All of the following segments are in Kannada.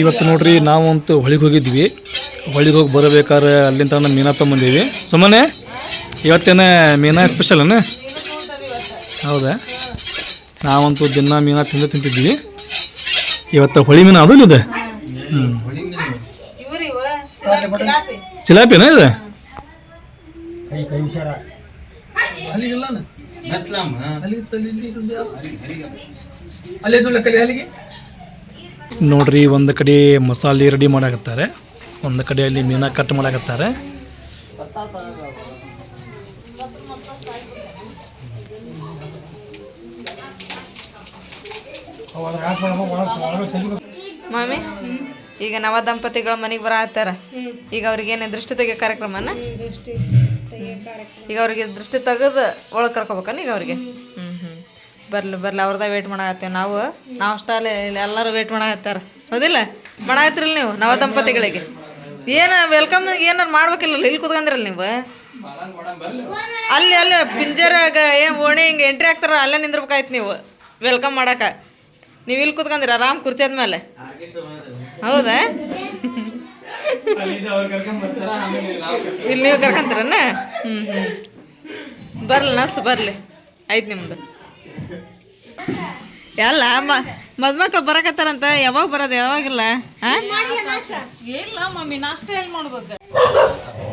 ಇವತ್ತು ನೋಡ್ರಿ ನಾವಂತೂ ಹೊಳಿಗೆ ಹೋಗಿದ್ವಿ. ಹೊಳಿಗೆ ಹೋಗಿ ಬರಬೇಕಾದ್ರೆ ಅಲ್ಲಿಂದ ನಮ್ಮ ಮೀನಾ ತೊಗೊಂಬಂದೀವಿ ಸುಮ್ಮನೆ ಇವತ್ತೇನೆ ಮೀನಾ ಸ್ಪೆಷಲನ ಹೌದಾ? ನಾವಂತೂ ದಿನ ಮೀನಾ ತಿಂದು ತಿಂತಿದ್ವಿ. ಇವತ್ತು ಹೊಳಿ ಮೀನು ಅದು ಇದೆ ಹ್ಞೂ ಇವ್ರಿ ಇವ ಸಿಲಾಪಿ ಸಿಲಾಪಿನ ಇದು? ಕೈ ಕೈ ಹುಷಾರ. ನೋಡ್ರಿ ಒಂದು ಕಡೆ ಮಸಾಲೆ ರೆಡಿ ಮಾಡಾಕತ್ತಾರೆ. ಒಂದು ಕಡೆಯಲ್ಲಿ ಮೀನ ಕಟ್ ಮಾಡಾಕತ್ತಾರೆ. ಮಾಮಿ ಈಗ ನವ ದಂಪತಿಗಳ ಮನೆಗೆ ಬರ ಹತ್ತಾರ. ಈಗ ಅವ್ರಿಗೆ ಏನೇ ದೃಷ್ಟಿ ತೆಗಿಯೋ ಕಾರ್ಯಕ್ರಮನ? ಈಗ ಅವ್ರಿಗೆ ದೃಷ್ಟಿ ತೆಗೆದು ಒಳಗೆ ಕರ್ಕೋಬೇಕನ್ನ ಈಗ ಅವ್ರಿಗೆ? ಹ್ಮ್. ಹ್ಞೂ ಬರ್ಲಿ ಬರ್ಲಿ, ಅವ್ರದ ವೇಟ್ ಮಾಡಾಕತ್ತೀವಿ ನಾವು. ನಾವು ಅಷ್ಟೇ ಎಲ್ಲರೂ ವೇಟ್ ಮಾಡಾಕತ್ತಾರ. ಹೌದಿಲ್ಲ? ಮಾಡಾಕತ್ತಿರಲ್ಲ ನೀವು, ನವ ದಂಪತಿಗಳಿಗೆ? ಏನು ವೆಲ್ಕಮ್ ಏನಾರು ಮಾಡ್ಬೇಕಿಲ್ಲ ಇಲ್ಲಿ ಕುತ್ಕೊಂಡ್ರಲ್ಲ ನೀವು? ಅಲ್ಲಿ ಅಲ್ಲಿ ಪಿಂಜರಾಗ ಏನು ಓಣಿ ಹಿಂಗೆ ಎಂಟ್ರಿ ಆಗ್ತಾರ ಅಲ್ಲೇ ನಿಂದಿರ್ಬೇಕಾಯ್ತು ನೀವು ವೆಲ್ಕಮ್ ಮಾಡಾಕ. ನೀವು ಇಲ್ಲಿ ಕುತ್ಕೊಂಡ್ರಿ, ಆರಾಮ್ ಕುರ್ಚಿ ಮೇಲೆ ಹೌದಾ? ಇಲ್ಲಿ ನೀವು ಕರ್ಕೊಂತೀರನ್ನ ಹ್ಞೂ ಹ್ಞೂ ಬರ್ಲಿ ನಸ್ ಬರ್ಲಿ. ಆಯ್ತು ನಿಮ್ದು. ಎಲ್ಲ ಮದ್ಮಕ್ಳು ಬರಕತ್ತಾರಂತ ಯಾವಾಗ ಬರೋದು ಯಾವಾಗಿಲ್ಲ? ಇಲ್ಲ ಮಮ್ಮಿ ನಾಷ್ಟ ಎಲ್ಲಿ ಮಾಡ್ಬೇಕು?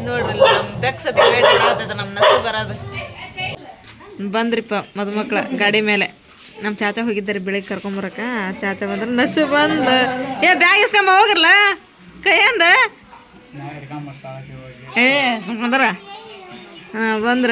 ನೋಡ್ರಿ ನಮ್ಮ ಬೆಕ್ಸತಿ ವೇಟ್ ಮಾಡಾಕತ್ತದ ನಮ್ಮ ನಸು ಬರೋದು. ಬಂದ್ರಿಪ್ಪ ಮದುಮಕ್ಳ ಗಾಡಿ ಮೇಲೆ. ನಮ್ಮ ಚಾಚಾ ಹೋಗಿದ್ದಾರೆ ಬೆಳಿಗ್ಗೆ ಕರ್ಕೊಂಬರಕ ಚಾಚಾ ಬಂದ್ರೆ ನಸು ಬಂದ. ಏ ಬ್ಯಾಗ್ ಇಸ್ಕೊಂಬ ಹೋಗಿರ್ಲ? ಕೈಯಂದ ಏ ಸುಮ್ಮಂದ್ರ ಹಾಂ ಬಂದ್ರ.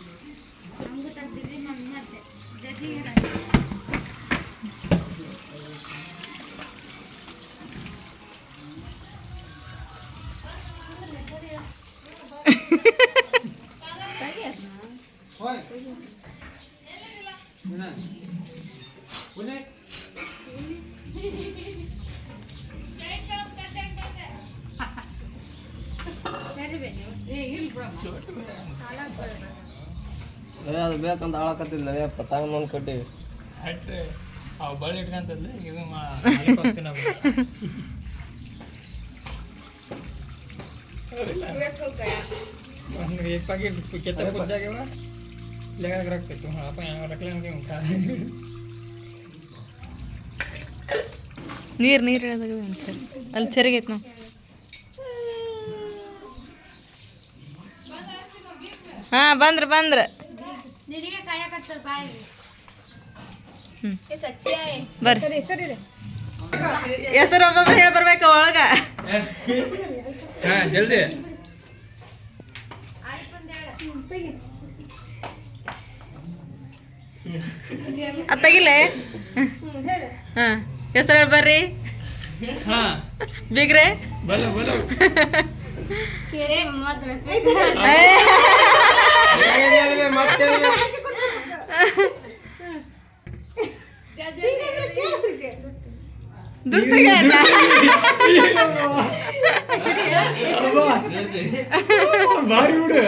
ಒಂದು ಆಳಕತ್ತಿಲ್ಲ ಪತಾಂಗ ಒಂದು ಕಡ್ಡಿ ಹಟ್ಟಿ ಅವು ಬಳಿ ಇದು ಒಂದು ಏಟ್ ಪ್ಯಾಕೆಟ್ ಕೆತ್ತ ನೀರು ನೀರು ಅಲ್ಲಿ ಚರಿಗೈತೆ ನಾವು ಹಾಂ ಬಂದ್ರೆ ಬಂದ್ರೆ. ನಿನಗೆ ಕಾಯಕತ್ತಾರ ಬಾಯಿ. ಬರ್ರಿ. ಹೆಸರು ಒಬ್ಬೊಬ್ರು ಹೇಳಿ ಬರ್ಬೇಕು ಒಳಗ ಜಲ್ದಿ. ಅತ್ತಾಗಿಲ್ಲ ಹಾ. ಹೆಸರು ಹೇಳಿ ಬರ್ರಿ ಬಿಗ್ರೆ? ಬಲ್ಲ ಬಲ್ಲ. ದುಡ್ಡು ತೆಗಿ ಬಾರಿ ಬಿಡು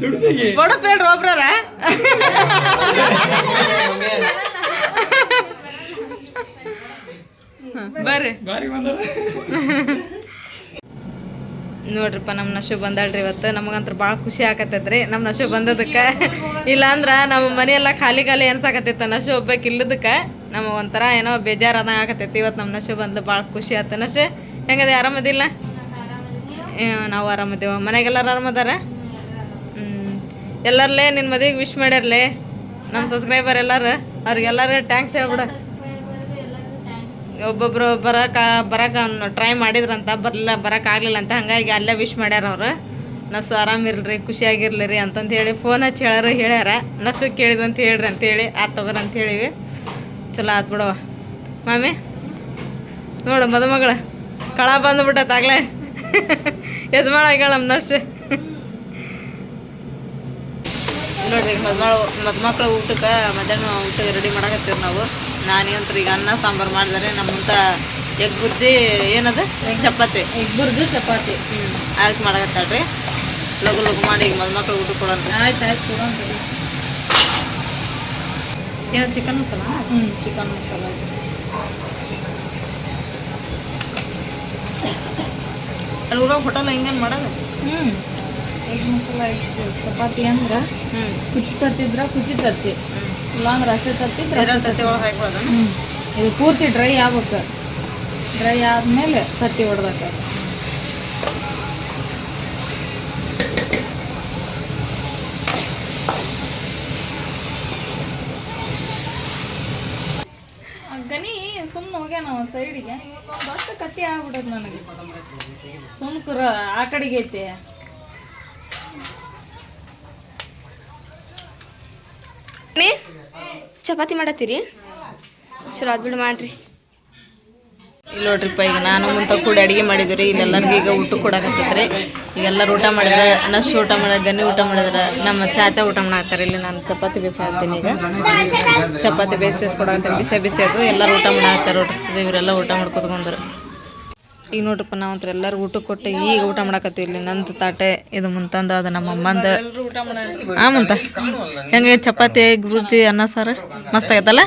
ದುಡ್ಡು ತೆಗಿ ಬಡಪ್ ಹೇಳ್ರಿ ಒಬ್ರಾರ ಬರ್ರಿ ನೋಡ್ರಿಪ್ಪ ನಮ್ಮ ನಶು ಬಂದಾಳ್ರಿ ಇವತ್ತು. ನಮಗಂತ್ರ ಭಾಳ ಖುಷಿ ಆಕತ್ತೈತ್ರಿ. ನಮ್ಮ ನಶು ಬಂದದಕ್ಕೆ. ಇಲ್ಲಾಂದ್ರೆ ನಮ್ಮ ಮನೆಯೆಲ್ಲ ಖಾಲಿ ಖಾಲಿ ಅನ್ಸಾಕತ್ತೈತೆ ನಶು ಒಬ್ಬಕ್ಕೆ ಇಲ್ಲದಕ್ಕೆ. ನಮಗೆ ಒಂಥರ ಏನೋ ಬೇಜಾರು ಆದಂಗೆ ಆಗತ್ತೈತಿ ಇವತ್ತು ನಮ್ಮ ನಶು ಬಂದ್ಲು ಭಾಳ ಖುಷಿ ಆಯ್ತು ನಶು. ಹೆಂಗದೆ, ಆರಾಮದಿಲ್ಲ? ನಾವು ಆರಾಮದೇವ. ಮನೆಗೆಲ್ಲರೂ ಆರಾಮದಾರ? ಹ್ಞೂ ಎಲ್ಲರಲ್ಲೇ ನಿನ್ನ ಮದುವೆಗೆ ವಿಶ್ ಮಾಡ್ಯಾರಲೇ? ನಮ್ಮ ಸಬ್ಸ್ಕ್ರೈಬರ್ ಎಲ್ಲರೂ? ಅವ್ರಿಗೆಲ್ಲರೂ ಟ್ಯಾಂಕ್ಸ್ ಹೇಳ್ಬಿಡ. ಒಬ್ಬೊಬ್ರು ಬರಕ ಬರಕ ಟ್ರೈ ಮಾಡಿದ್ರಂತ, ಬರಲಿಲ್ಲ ಆಗ್ಲಿಲ್ಲ ಅಂತ ಹಂಗಾಗಿ ಅಲ್ಲೇ ವಿಶ್ ಮಾಡ್ಯಾರ ಅವ್ರು. ನಸು ಆರಾಮಿರ್ಲಿ ಖುಷಿಯಾಗಿರ್ಲಿ ರೀ ಅಂತಂತ ಹೇಳಿ ಫೋನ್ ಹಚ್ಚಿ ಹೇಳಾರ ಹೇಳ್ಯಾರ. ನಸು ಕೇಳಿದ್ವಿ ಅಂತ ಹೇಳ್ರಿ ಅಂತ ಹೇಳಿ ಆತ್ ತಗೋರ ಅಂತ ಹೇಳಿವಿ ಚಲೋ ಆತ್ ಬಿಡವ ಮಾಮಿ, ನೋಡು ಮದುಮಗಳ, ಕಳ ಬಂದ್ಬಿಟ್ಟತ್ ಆಗ್ಲೇ. ಯಜಮಾನ ಆಗ್ಯಾಳ ನಮ್ಮ ನಸು. ನೋಡ್ರಿ ಮದುಮಗಳು ಮದ್ಮಕ್ಳ ಊಟಕ್ಕೆ ಮಧ್ಯಾಹ್ನ ಊಟ ರೆಡಿ ಮಾಡಕತ್ತೀವಿ ನಾವು. ನಾನೇಂತ್ರ ಈಗ ಅನ್ನ ಸಾಂಬಾರು ಮಾಡಿದರೆ ನಮ್ಮಂತ ಎಗ್ ಬುರ್ಜಿ ಏನದ? ಚಪಾತಿ. ಎಗ್ ಬುರ್ಜು ಚಪಾತಿ. ಹ್ಞೂ ಆಯ್ತು ಮಾಡಕತ್ತಾಳ್ರಿ. ಲಗು ಲಗು ಮಾಡಿ ಈಗ ಮದ್ಮಕ್ಳು ಊಟ ಕೊಡೋಣ ಆಯ್ತು ಆಯ್ತು ಕೊಡೋಂಥದ್ದು ಏನು ಚಿಕನ್ ಮಸಾಲ? ಹ್ಞೂ ಚಿಕನ್ ಮಸಾಲ. ಅಲ್ಲಿ ಹೋಟೆಲ್ ಹಿಂಗೇನು ಮಾಡೋದು ಹ್ಞೂ ಎಗ್ ಮಸಾಲ ಚಪಾತಿ ಅಂದ್ರೆ ಹ್ಞೂ ಕುಚಿ ತರ್ತಿದ್ರೆ ಕುಚಿ ತತ್ತಿ ಹ್ಞೂ ಇಲ್ಲಾಂದ್ರೆ ಹಸಿ ತತ್ತಿ ತತ್ತಿ ಒಳಗೆ ಹಾಕ್ಬೋದು ಹ್ಞೂ ಇದು ಪೂರ್ತಿ ಡ್ರೈ ಆಗ್ಬೇಕು. ಡ್ರೈ ಆದಮೇಲೆ ತತ್ತಿ ಹೊಡ್ದಕ್ಕೆ ಗನಿ ಸುಮ್ಮನೆ ಹೋಗ್ಯಾನ ಒಂದು ಸೈಡಿಗೆ. ದೊಡ್ಡ ಕತ್ತಿ ಆಗ್ಬಿಡೋದು ನನಗೆ. ಸುಮ್ಕುರ ಆ ಕಡೆಗೆ ಐತೆ ಚಪಾತಿ ಮಾಡತ್ತೀರಿ? ಚಲೋ ಆದ್ ಬಿಡು ಮಾಡ್ರಿ. ಇಲ್ಲಿ ನೋಡ್ರಿಪ್ಪ ಈಗ ನಾನು ಮುಂತ ಕೂಡ ಅಡಿಗೆ ಮಾಡಿದ್ರಿ ಇಲ್ಲೆಲ್ಲರಿಗೂ ಈಗ ಊಟ ಕೊಡಕತ್ತೈತ್ರಿ. ಈಗ ಎಲ್ಲರೂ ಊಟ ಮಾಡಿದ್ರೆ ಅನ್ನಷ್ಟು ಊಟ ಮಾಡಿದ್ರೆ ಗನ್ನಿ ಊಟ ಮಾಡಿದ್ರೆ ನಮ್ಮ ಚಾಚಾ ಊಟ ಮಾಡಾಕ್ತಾರೆ ಇಲ್ಲಿ ನಾನು ಚಪಾತಿ ಬೇಯಿಸಾಕ್ತೀನಿ ಈಗ. ಚಪಾತಿ ಬೇಯಿಸಿ ಬೇಯಿಸಿ ಕೊಡಕತ್ತೀನಿ ಬಿಸಿ ಬಿಸಿ ಅದು ಎಲ್ಲರೂ ಊಟ ಮಾಡಾಕ್ತಾರೆ ನೋಡ್ರಿ ಇವರೆಲ್ಲ ಊಟ ಮಾಡ್ಕೊತ್ಕೊಂಡ್ರು. ಈಗ ನೋಡ್ರಪ್ಪ ನಾವು ಅಂತ ಎಲ್ಲರೂ ಊಟ ಕೊಟ್ಟು ಈಗ ಊಟ ಮಾಡಾಕತ್ತೀವಿ ಇಲ್ಲಿ. ನಂದು ತಾಟೆ, ಇದು ಮುಂತಂದ ಅದು ನಮ್ಮ ಅಮ್ಮಂದ. ಆ ಮುಂತ. ಹೆಂಗೆ ಚಪಾತಿ ಗುರುಜಿ ಅನ್ನ, ಸಾರು? ಮಸ್ತ್ ಆಗೈತಲ್ಲ?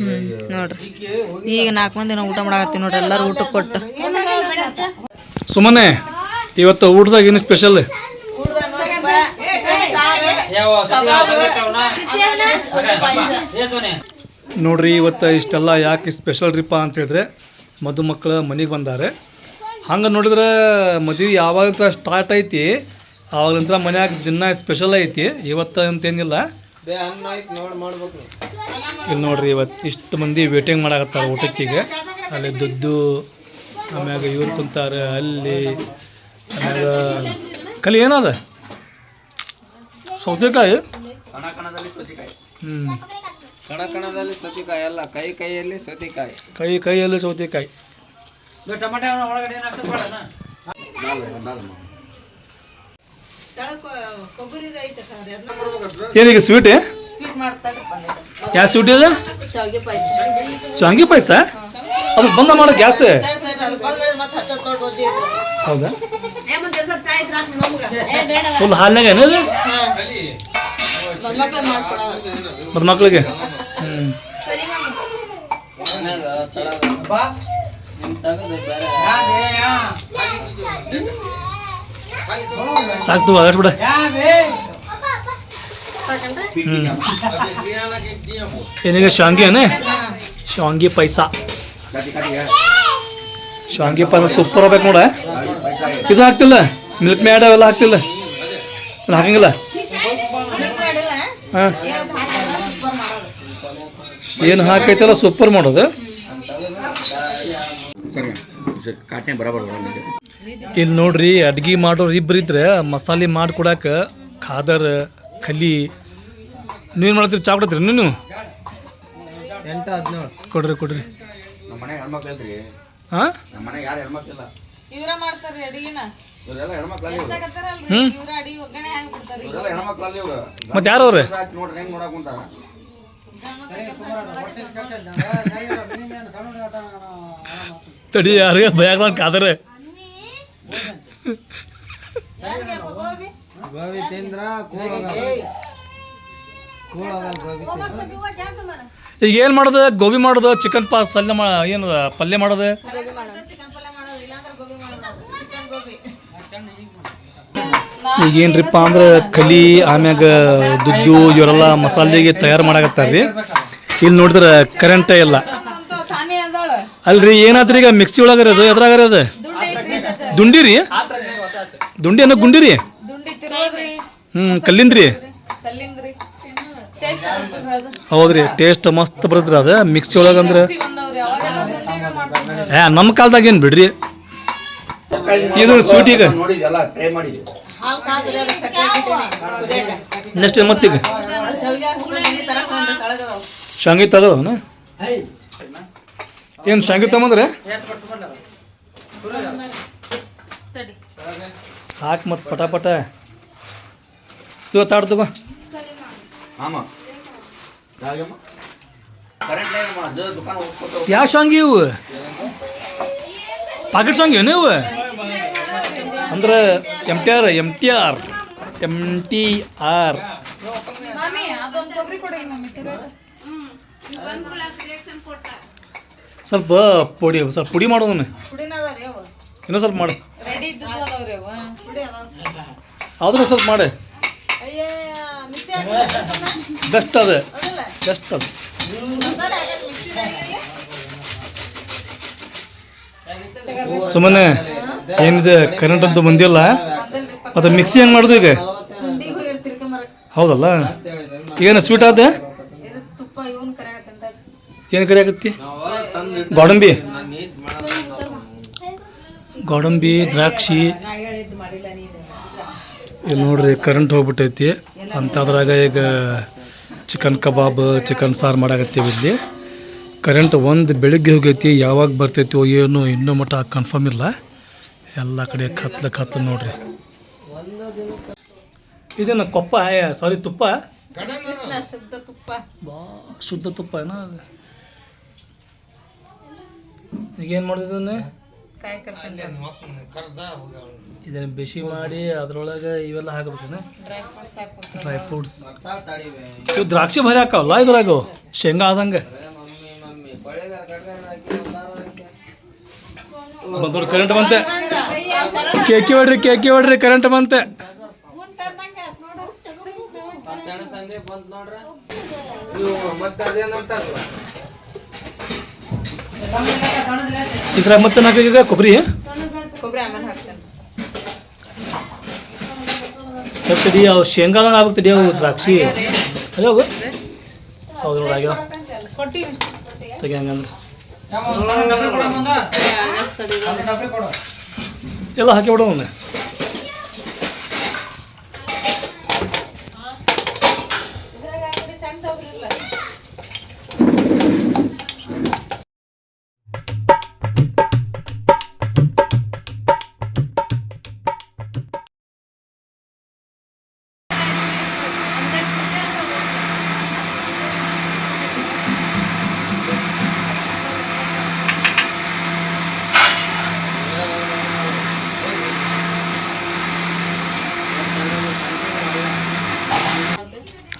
ಹ್ಞೂ ನೋಡ್ರಿ. ಈಗ ನಾಲ್ಕು ಮಂದಿ ನಾವು ಊಟ ಮಾಡಾಕತ್ತೀವಿ ನೋಡ್ರಿ ಎಲ್ಲರೂ ಊಟ ಕೊಟ್ಟು. ಸುಮ್ಮನೆ ಇವತ್ತು ಊಟದಾಗ ಏನು ಸ್ಪೆಷಲ್ ನೋಡ್ರಿ, ಇವತ್ತು ಇಷ್ಟೆಲ್ಲ ಯಾಕೆ ಸ್ಪೆಷಲ್ ರೀಪ ಅಂತ ಹೇಳಿದ್ರೆ ಮಧುಮಕ್ಕಳ ಮನೆಗೆ ಬಂದಾರೆ. ಹಂಗೆ ನೋಡಿದ್ರೆ ಮದುವೆ ಯಾವಾಗ ಸ್ಟಾರ್ಟ್ ಐತಿ ನಂತರ ಮನ್ಯಾಗ ದಿನ ಸ್ಪೆಷಲ್ ಐತಿ ಇವತ್ತು ಅಂತೇನಿಲ್ಲ ಇಲ್ಲಿ ನೋಡ್ರಿ ಇವತ್ತು ಇಷ್ಟು ಮಂದಿ ವೇಟಿಂಗ್ ಮಾಡಾಕತ್ತಾರ ಊಟಕ್ಕೀಗ. ಅಲ್ಲಿ ದುಡ್ಡು ಆಮ್ಯಾಗ ಇವ್ರು ಕುಂತಾರೆ ಅಲ್ಲಿ ಆಮ್ಯಾಗ ಕಲಿ ಏನದ? ಸೌತಿಕಾಯಿ? ಹ್ಞೂ ಕಣ ಕಣದಲ್ಲಿ ಸೌತಿಕಾಯಿ ಅಲ್ಲ ಕೈ ಕೈಯಲ್ಲಿ ಸೌತೆಕಾಯಿ. ಕೈ ಕೈಯಲ್ಲಿ ಸೌತೆಕಾಯಿ. ಏನೀಗ ಸ್ವೀಟ್ ಸ್ವೀಟ್ ಮಾಡ್ತಾರೆ ಯಾವ ಸ್ವೀಟ್ ಇದೆ? ಶಾವಿಗೆ ಪಾಯಸ. ಶಾಂಗಿ ಪಾಯಸ? ಅದು ಬಂದ ಮಾಡೋ ಗ್ಯಾಸ್. ಹೌದಾ ಫುಲ್ ಹಾಲಿನಾಗ ಏನದು ಮಕ್ಳು ಬೇರೆ ಸಾಕ್ತು ಅದ್ರ ಬಿಡ ಹ್ಞೂ ಏನೀಗ ಶಾಂಗಿ ಏನೇ ಶಾಂಗಿ ಪೈಸ ಶಾಂಗಿ ಪೈಸ ಸೂಪರ್ ಆಗ್ಬೇಕು ನೋಡ. ಇದು ಹಾಕ್ತಿಲ್ಲ? ಮಿಲ್ಕ್ ಮ್ಯಾಡ್ ಅವೆಲ್ಲ ಹಾಕ್ತಿಲ್ಲ? ಹಾಕಂಗಿಲ್ಲ? ಹಾಂ. ಏನು ಹಾಕೈತಲ್ಲ ಸೂಪರ್ ಮಾಡೋದು. ಕಾಟನೆ ಬರಬಾರ ಇಲ್ಲಿ ನೋಡ್ರಿ ಅಡ್ಗೆ ಮಾಡೋರು ಇಬ್ರು ಇದ್ರೆ ಮಸಾಲೆ ಮಾಡಿ ಕೊಡಾಕ ಖಾದರ್ ಕಲಿ ನೀವೇನು ಮಾಡ್ತೀರಿ? ಚಾ ಕೊಡ್ತೀರಿ ನೀನು? ಎಂಟು ಹದಿನೇಳು ಕೊಡ್ರಿ ಕೊಡ್ರಿ. ನಮ್ಮ ಮನೆಗೆ ಹೆಣ್ಮಕ್ಳು ಇಲ್ರಿ ಹಾಂ? ನಮ್ಮ ಮನೆಗೆ ಯಾರು ಹೆಣ್ಮಕ್ಳಿಲ್ಲ ಇವ್ರ ಮಾಡ್ತಾರ್ರಿ ಅಡಿಗೆನ. ಇವರೆಲ್ಲ ಹೆಣ್ಮಕ್ಳಲ್ಲಿ ಇವ್ರು ಹಚ್ಚಕತ್ತಾರಲ್ರಿ ಹ್ಞೂ ಇವ್ರ ಅಡಿಗೆ ಒಗ್ಗರಣೆ ಹೆಂಗ್ ಬಿಡ್ತಾರಿ ಇವರೆಲ್ಲ ಹೆಣ್ಮಕ್ಳಲ್ಲಿ ಇವ್ರು ಮತ್ತೆ ಯಾರು ಅವ್ರೆ? ನೋಡ್ರಿ ಹೆಂಗ್ ನೋಡಕ್ ಕುಂತಾರ? ತಡಿ ಯಾರಿಗೆ ಭಯ ಖಾದರ್ ಗೋಬಿ ತಿಂದ್ರ ಈಗ ಏನು ಮಾಡೋದು? ಗೋಬಿ ಮಾಡೋದು ಚಿಕನ್ ಪಾಸ್ ಅಲ್ಲ ಏನು ಏನದ ಪಲ್ಯ ಮಾಡೋದು? ಈಗ ಏನ್ರಿಪ್ಪ ಅಂದ್ರೆ ಕಲಿ, ಆಮ್ಯಾಗ ದುಡ್ಡು ಇವರೆಲ್ಲ ಮಸಾಲೆಗೆ ತಯಾರು ಮಾಡಾಕತ್ತಾರ್ರಿ. ಇಲ್ಲಿ ನೋಡಿದ್ರೆ ಕರೆಂಟ ಇಲ್ಲ. ಅಲ್ರಿ ಏನಾದ್ರಿ ಈಗ ಮಿಕ್ಸಿ ಒಳಗರದ ಎದ್ರಾಗರ ಅದು? ದುಂಡಿ ರೀ ದುಂಡಿ ಅನ್ನೋ ಗುಂಡಿ ರೀ ದುಂಡಿ ತಿರೋದ್ರಿ ಹ್ಞೂ ಕಲ್ಲಿಂದ್ರಿ? ಅದು ಹೌದ್ರಿ ಟೇಸ್ಟ್ ಮಸ್ತ್ ಬರ್ತದ್ರಿ ಅದು. ಮಿಕ್ಸಿ ಒಳಗಂದ್ರೆ ನಮ್ಮ ಕಾಲದಾಗ ಏನು ಬಿಡ್ರಿ? ಇದು ಸ್ವೀಟ್ ಈಗ. ನೆಕ್ಸ್ಟ್ ಮತ್ತೀಗ? ಸಂಗೀತ ಅದು ಏನು ಸಂಗೀತ ಅಂದ್ರೆ ಹಾಕಿ ಮತ್ತೆ ಪಟ ಪಟ. ಆಡ್ತವ ಯಾವ ಸಾಂಗ್ ಇವು? ಪಾಕೆಟ್ ಸಾಂಗ್ ಏನು ಇವು? ಅಂದ್ರೆ M T R M T R M T R. ಸ್ವಲ್ಪ ಪುಡಿ ಸ್ವಲ್ಪ ಪುಡಿ ಮಾಡೋದನ್ನ ಇನ್ನೂ ಸ್ವಲ್ಪ ಮಾಡು. ಆದ್ರೂ ಸ್ವಲ್ಪ ಮಾಡಿ. ಬೆಸ್ಟ್ ಅದು. ಬೆಸ್ಟ್ ಅದು. ಸುಮ್ಮನೆ ಏನಿದೆ? ಕರೆಂಟ್ ಅಂತೂ ಬಂದಿಲ್ಲ. ಅದು ಮಿಕ್ಸಿ ಹೆಂಗೆ ಮಾಡುದು ಈಗ? ಹೌದಲ್ಲ? ಏನು ಸ್ವೀಟ್ ಆದ? ಏನು ಕರಿ ಆಗತ್ತಿ? ಗೋಡಂಬಿ. ಗೋಡಂಬಿ, ದ್ರಾಕ್ಷಿ. ಇಲ್ಲಿ ನೋಡ್ರಿ ಕರೆಂಟ್ ಹೋಗ್ಬಿಟ್ಟೈತಿ. ಅಂಥದ್ರಾಗ ಈಗ ಚಿಕನ್ ಕಬಾಬ್ ಚಿಕನ್ ಸಾರು ಮಾಡಾಕತ್ತೀವಿ ಇಲ್ಲಿ. ಕರೆಂಟ್ ಒಂದು ಬೆಳಿಗ್ಗೆ ಹೋಗೈತಿ, ಯಾವಾಗ ಬರ್ತೈತೋ ಏನು ಇನ್ನೂ ಮಟ್ಟ ಕನ್ಫರ್ಮ್ ಇಲ್ಲ. ಎಲ್ಲ ಕಡೆ ಕತ್ಲ ಕತ್ಲು ನೋಡ್ರಿ. ಇದನ್ನ ಕೊಪ್ಪ ಸಾರಿ ತುಪ್ಪ ಶುದ್ಧ ತುಪ್ಪ. ಬಾ, ಶುದ್ಧ ತುಪ್ಪ ಏನ ಈಗೇನು ಮಾಡಿದನ್ನ ಇದನ್ನ? ಬಿಸಿ ಮಾಡಿ ಅದ್ರೊಳಗೆ ಇವೆಲ್ಲ ಹಾಕ್ಬೇಕನ? ಡ್ರೈ ಫ್ರೂಟ್ಸ್ ಇವು ದ್ರಾಕ್ಷಿ ಭಾರಿ ಹಾಕಾವಲ್ಲ ಇದ್ರಾಗ? ಶೇಂಗಾ ಆದಂಗೆ. ಕರೆಂಟ್ ಬಂತೆ. ಕೇಕಿ ಹೊಡ್ರಿ ಕೇಕಿ ಹೊಡ್ರಿ ಕರೆಂಟ್ ಬಂತೆ. ಇದ್ರ ಮತ್ತೆ ನಾಲ್ಕು ಈಗ ಕೊಬ್ಬರಿ? ಕೊಬ್ಬರಿ ಅವ್ ಶೇಂಗಾ ತಡಿ ಅವು ಶೇಂಗಾದ ಆಗ್ತಡಿ ಅವು ದ್ರಾಕ್ಷಿ. ಅದಾವು ಹೌದು ನೋಡಿ ಆಗ್ಯಾವ ತೆಗಿ ಹಂಗಂದ್ರೆ ಎಲ್ಲ ಹಾಕಿ ಬಿಡೋಣ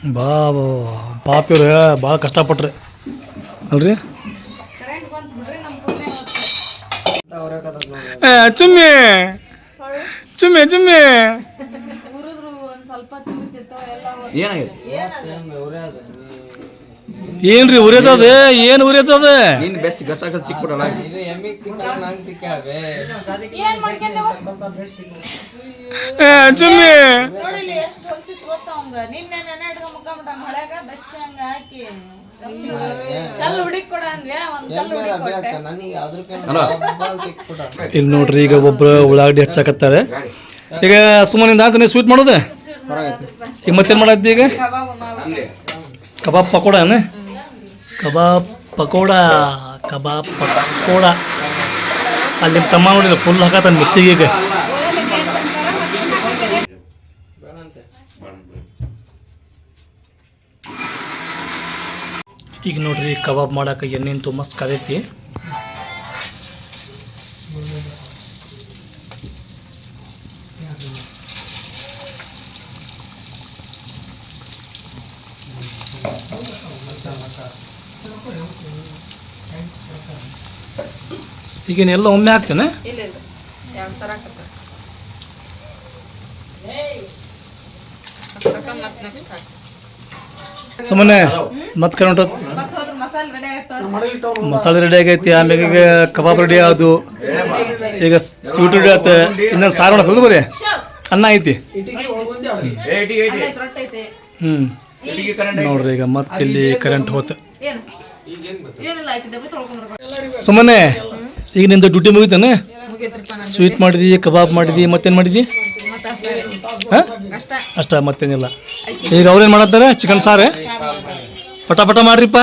ಬಾ ಬಾ ಪಾಪ ಇವ್ರು ಭಾಳ ಕಷ್ಟಪಟ್ರಿ. ಅಲ್ರಿ? ಏ, ಚುಮ್ಮಿ. ಚುಮ್ಮಿ ಚುಮ್ಮಿ. ಉರಿದ್ರು ಒಂದ್ ಸ್ವಲ್ಪ ತಿರುಗಿತ್ತು ಎಲ್ಲ ಏನಾಗಿದೆ? ಏನ್ರಿ ಉರಿಯತದ ಏನ್ ಉರಿಯತದ ನೀನ್ ಬೆಸ್ಟ್ ಇಲ್ಲಿ ನೋಡ್ರಿ ಈಗ ಒಬ್ರು ಉಳ್ಳಾಗಡ್ಡಿ ಹಚ್ಚಾಕತ್ತಾರೆ. ಈಗ ಸುಮ್ಮನೆ ನಾಲ್ಕು ನೀವು ಸ್ವೀಟ್ ಮಾಡೋದು? ಈಗ ಮತ್ತೇನ್ ಮಾಡತ್ತಿ ಈಗ? ಕಬಾಬ್ ಪಕೋಡ ಏನ ಕಬಾಬ್ ಪಕೋಡ ಕಬಾಬ್ ಪಕೋಡ. ಅಲ್ಲಿ ನಿಮ್ಮ ತಮ್ಮ ನೋಡಿದ ಫುಲ್ ಹಾಕತ್ತ ಮಿಕ್ಸಿಗೆ ಈಗ ಈಗ ನೋಡ್ರಿ, ಕಬಾಬ್ ಮಾಡಕ್ಕೆ ಎಣ್ಣೆ ತುಂಬ ಕದೈತಿ. ಈಗೇನೆಲ್ಲ ಒಮ್ಮೆ ಹಾಕ್ತೇನೆ? ಇಲ್ಲ ಇಲ್ಲ. ಎರಡ್ ಸರ ಹಾಕತ್ತ. ಮತ್ತೆ ನೆಕ್ಸ್ಟ್ ಹಾಕಿ. ಸುಮ್ಮನೆ ಮತ್ತೆ ಕರೆಂಟ್ ಮಸಾಲೆ ರೆಡಿ ಆಯ್ತು? ಮಸಾಲೆ ರೆಡಿ ಆಗೈತಿ ಆಮೇಲೆ ಈಗ ಕಬಾಬ್ ರೆಡಿ ಆದು ಈಗ ಸ್ವೀಟ್ ರೆಡಿ ಆತ ಇನ್ನೊಂದು ಸಾರು ಮಾಡೋದು ಬರೀ. ಅನ್ನ ಐತಿ. ಹ್ಞೂ ನೋಡ್ರಿ ಈಗ ಮತ್ತೆ ಇಲ್ಲಿ ಕರೆಂಟ್ ಹೋತ ಏನು ಏನಿಲ್ಲ ಆಯ್ತು ಡಬ್ಬಿ ತೊಳ್ಕೊಂಡ್ರ ಸುಮ್ಮನೆ, ಈಗ ನಿಂದು ಡ್ಯೂಟಿ ಮುಗಿತಾನೆ? ಸ್ವೀಟ್ ಮಾಡಿದಿ, ಕಬಾಬ್ ಮಾಡಿದಿ, ಮತ್ತೇನು ಮಾಡಿದಿ? ಹಾಂ? ಅಷ್ಟ, ಮತ್ತೇನಿಲ್ಲ. ಈಗ ಅವ್ರೇನು ಮಾಡತ್ತಾರೆ? ಚಿಕನ್ ಸಾರು? ಪಟ ಪಟ ಮಾಡ್ರಿಪ್ಪ.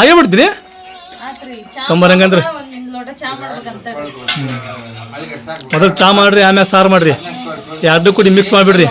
ಆಗೇ ಬಿಡ್ತೀರಿ ತೊಂಬರ್ ಹಂಗಂದ್ರೆ ಮೊದಲು ಚಾ ಮಾಡ್ರಿ ಆಮೇಲೆ ಸಾರು ಮಾಡ್ರಿ. ಎರಡು ಕೂಡಿ ಮಿಕ್ಸ್ ಮಾಡಿಬಿಡ್ರಿ.